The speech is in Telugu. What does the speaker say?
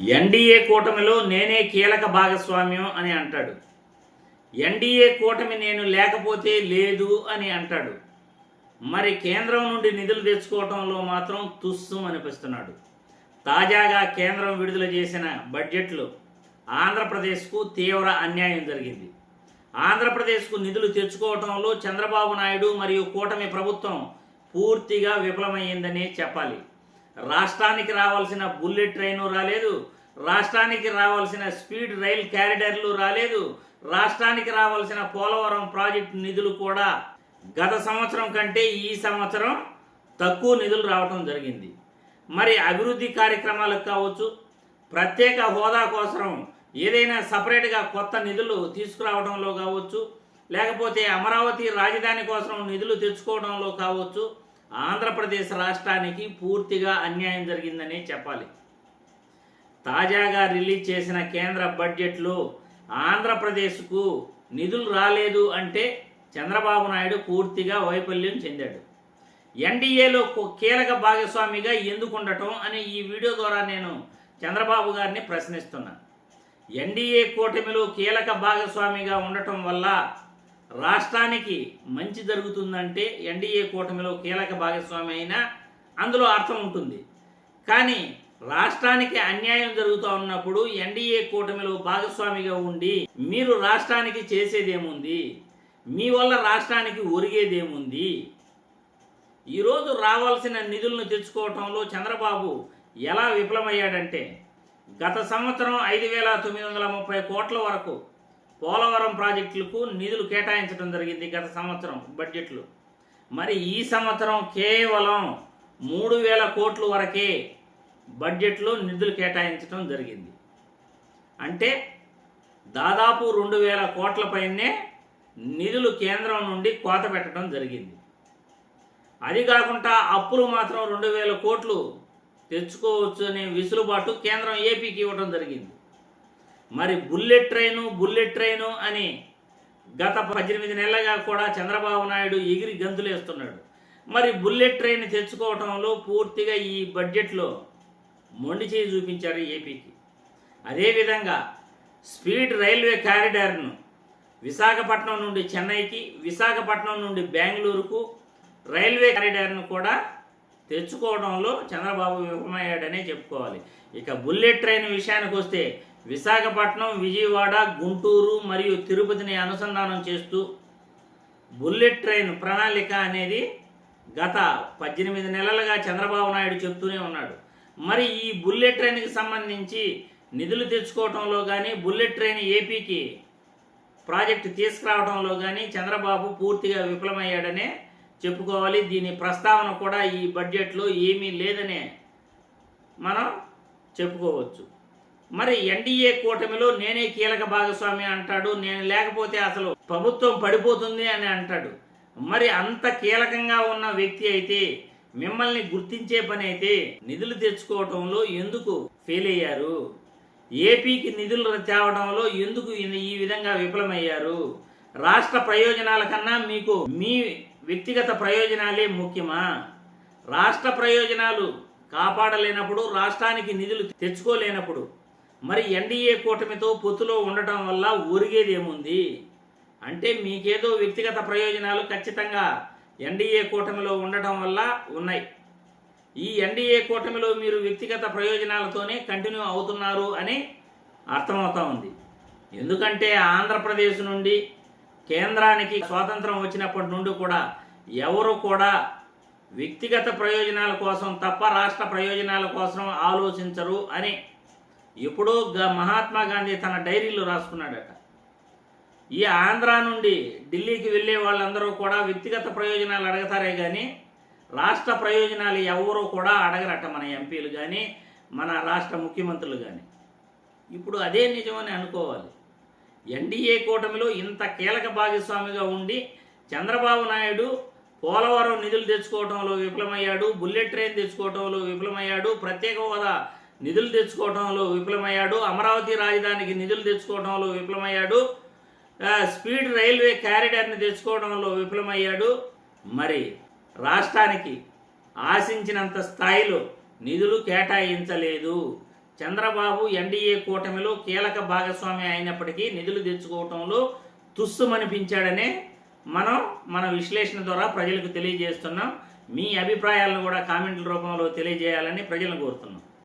ఎన్డీఏ కూటమిలో నేనే కీలక భాగస్వామ్యం అని అంటాడు. ఎన్డీఏ కూటమి నేను లేకపోతే లేదు అని అంటాడు. మరి కేంద్రం నుండి నిధులు తెచ్చుకోవటంలో మాత్రం తుస్సు అనిపిస్తున్నాడు. తాజాగా కేంద్రం విడుదల చేసిన బడ్జెట్లో ఆంధ్రప్రదేశ్కు తీవ్ర అన్యాయం జరిగింది. ఆంధ్రప్రదేశ్కు నిధులు తెచ్చుకోవటంలో చంద్రబాబు నాయుడు మరియు కూటమి ప్రభుత్వం పూర్తిగా విఫలమైందనే చెప్పాలి. రాష్ట్రానికి రావాల్సిన బుల్లెట్ ట్రైను రాలేదు. రాష్ట్రానికి రావాల్సిన స్పీడ్ రైల్ క్యారిడర్లు రాలేదు. రాష్ట్రానికి రావాల్సిన పోలవరం ప్రాజెక్టు నిధులు కూడా గత సంవత్సరం కంటే ఈ సంవత్సరం తక్కువ నిధులు రావడం జరిగింది. మరి అభివృద్ధి కార్యక్రమాలకు కావచ్చు ప్రత్యేక హోదా కోసం ఏదైనా సపరేట్గా కొత్త నిధులు తీసుకురావడంలో కావచ్చు లేకపోతే అమరావతి రాజధాని కోసం నిధులు తెచ్చుకోవడంలో కావచ్చు ఆంధ్రప్రదేశ్ రాష్ట్రానికి పూర్తిగా అన్యాయం జరిగిందనే చెప్పాలి. తాజాగా రిలీజ్ చేసిన కేంద్ర బడ్జెట్లో ఆంధ్రప్రదేశ్కు నిధులు రాలేదు అంటే చంద్రబాబు నాయుడు పూర్తిగా వైఫల్యం చెందాడు. ఎన్డీఏలో కీలక భాగస్వామిగా ఎందుకు ఉండటం అని ఈ వీడియో ద్వారా నేను చంద్రబాబు గారిని ప్రశ్నిస్తున్నా. ఎన్డీఏ కూటమిలో కీలక భాగస్వామిగా ఉండటం వల్ల రాష్ట్రానికి మంచి జరుగుతుందంటే ఎన్డీఏ కూటమిలో కీలక భాగస్వామి అయినా అందులో అర్థం ఉంటుంది. కానీ రాష్ట్రానికి అన్యాయం జరుగుతూ ఉన్నప్పుడు ఎన్డీఏ కూటమిలో భాగస్వామిగా ఉండి మీరు రాష్ట్రానికి చేసేదేముంది? మీ వల్ల రాష్ట్రానికి ఒరిగేదేముంది? ఈరోజు రావాల్సిన నిధులను తెచ్చుకోవటంలో చంద్రబాబు ఎలా విఫలమయ్యాడంటే గత సంవత్సరం ఐదు వేల తొమ్మిది వందల ముప్పై కోట్ల వరకు పోలవరం ప్రాజెక్టులకు నిధులు కేటాయించడం జరిగింది గత సంవత్సరం బడ్జెట్లు. మరి ఈ సంవత్సరం కేవలం మూడు వేల కోట్ల వరకే బడ్జెట్లో నిధులు కేటాయించడం జరిగింది. అంటే దాదాపు రెండు వేల కోట్ల పైనే నిధులు కేంద్రం నుండి కోత పెట్టడం జరిగింది. అది కాకుండా అప్పులు మాత్రం రెండు వేల కోట్లు తెచ్చుకోవచ్చు అనే విసులుబాటు కేంద్రం ఏపీకి ఇవ్వడం జరిగింది. మరి బుల్లెట్ ట్రైను బుల్లెట్ ట్రైను అని గత పద్దెనిమిది నెలలుగా కూడా చంద్రబాబు నాయుడు ఎగిరి గంతులేస్తున్నాడు మరి బుల్లెట్ ట్రైన్ తెచ్చుకోవటంలో పూర్తిగా ఈ బడ్జెట్లో మొండి చేయి చూపించారు ఏపీకి. అదేవిధంగా స్పీడ్ రైల్వే కారిడార్ను విశాఖపట్నం నుండి చెన్నైకి విశాఖపట్నం నుండి బెంగళూరుకు రైల్వే కారిడార్ను కూడా తెచ్చుకోవడంలో చంద్రబాబు విఫలమయ్యాడనే చెప్పుకోవాలి. ఇక బుల్లెట్ ట్రైన్ విషయానికి వస్తే విశాఖపట్నం విజయవాడ గుంటూరు మరియు తిరుపతిని అనుసంధానం చేస్తూ బుల్లెట్ ట్రైన్ ప్రణాళిక అనేది గత పద్దెనిమిది నెలలుగా చంద్రబాబు నాయుడు చెప్తూనే ఉన్నాడు. మరి ఈ బుల్లెట్ ట్రైన్కి సంబంధించి నిధులు తెచ్చుకోవడంలో కానీ బుల్లెట్ ట్రైన్ ఏపీకి ప్రాజెక్టు తీసుకురావడంలో కానీ చంద్రబాబు పూర్తిగా విఫలమయ్యాడనే చెప్పుకోవాలి. దీని ప్రస్తావన కూడా ఈ బడ్జెట్లో ఏమీ లేదనే మనం చెప్పుకోవచ్చు. మరి ఎన్డీఏ కూటమిలో నేనే కీలక భాగస్వామి అంటాడు నేను లేకపోతే అసలు ప్రభుత్వం పడిపోతుంది అని అంటాడు. మరి అంత కీలకంగా ఉన్న వ్యక్తి అయితే మిమ్మల్ని గుర్తించే పని అయితే నిధులు తెచ్చుకోవటంలో ఎందుకు ఫెయిల్ అయ్యారు? ఏపీకి నిధులు తేవడంలో ఎందుకు ఈ విధంగా విఫలమయ్యారు? రాష్ట్ర ప్రయోజనాల కన్నా మీకు మీ వ్యక్తిగత ప్రయోజనాలే ముఖ్యమా? రాష్ట్ర ప్రయోజనాలు కాపాడలేనప్పుడు రాష్ట్రానికి నిధులు తెచ్చుకోలేనప్పుడు మరి ఎన్డీఏ కూటమితో పొత్తులో ఉండటం వల్ల ఒరిగేదేముంది? అంటే మీకేదో వ్యక్తిగత ప్రయోజనాలు ఖచ్చితంగా ఎన్డీఏ కూటమిలో ఉండటం వల్ల ఉన్నాయి. ఈ ఎన్డీఏ కూటమిలో మీరు వ్యక్తిగత ప్రయోజనాలతోనే కంటిన్యూ అవుతున్నారు అని అర్థమవుతా ఉంది. ఎందుకంటే ఆంధ్రప్రదేశ్ నుండి కేంద్రానికి స్వాతంత్రం వచ్చినప్పటి నుండి కూడా ఎవరు కూడా వ్యక్తిగత ప్రయోజనాల కోసం తప్ప రాష్ట్ర ప్రయోజనాల కోసం ఆలోచించరు అని ఎప్పుడో గ- మహాత్మా గాంధీ తన డైరీలో రాసుకున్నాడట. ఈ ఆంధ్ర నుండి ఢిల్లీకి వెళ్ళే వాళ్ళందరూ కూడా వ్యక్తిగత ప్రయోజనాలు అడగతారే కానీ రాష్ట్ర ప్రయోజనాలు ఎవరూ కూడా అడగరట మన ఎంపీలు కానీ మన రాష్ట్ర ముఖ్యమంత్రులు కానీ ఇప్పుడు అదే నిజమని అనుకోవాలి. ఎన్డీఏ కూటమిలో ఇంత కీలక భాగస్వామిగా ఉండి చంద్రబాబు నాయుడు పోలవరం నిధులు తెచ్చుకోవడంలో విఫలమయ్యాడు బుల్లెట్ ట్రైన్ తెచ్చుకోవడంలో విఫలమయ్యాడు ప్రత్యేక హోదా నిధులు తెచ్చుకోవడంలో విఫలమయ్యాడు. అమరావతి రాజధానికి నిధులు తెచ్చుకోవడంలో విఫలమయ్యాడు. Speed railway క్యారిడర్ని తెచ్చుకోవడంలో విఫలమయ్యాడు. మరి రాష్ట్రానికి ఆశించినంత స్థాయిలో నిధులు కేటాయించలేదు. చంద్రబాబు ఎన్డీఏ కూటమిలో కీలక భాగస్వామి అయినప్పటికీ నిధులు తెచ్చుకోవటంలో తుస్సుమనిపించాడనే మనం మన విశ్లేషణ ద్వారా ప్రజలకు తెలియజేస్తున్నాం. మీ అభిప్రాయాలను కూడా కామెంట్ల రూపంలో తెలియజేయాలని ప్రజలను కోరుతున్నాం.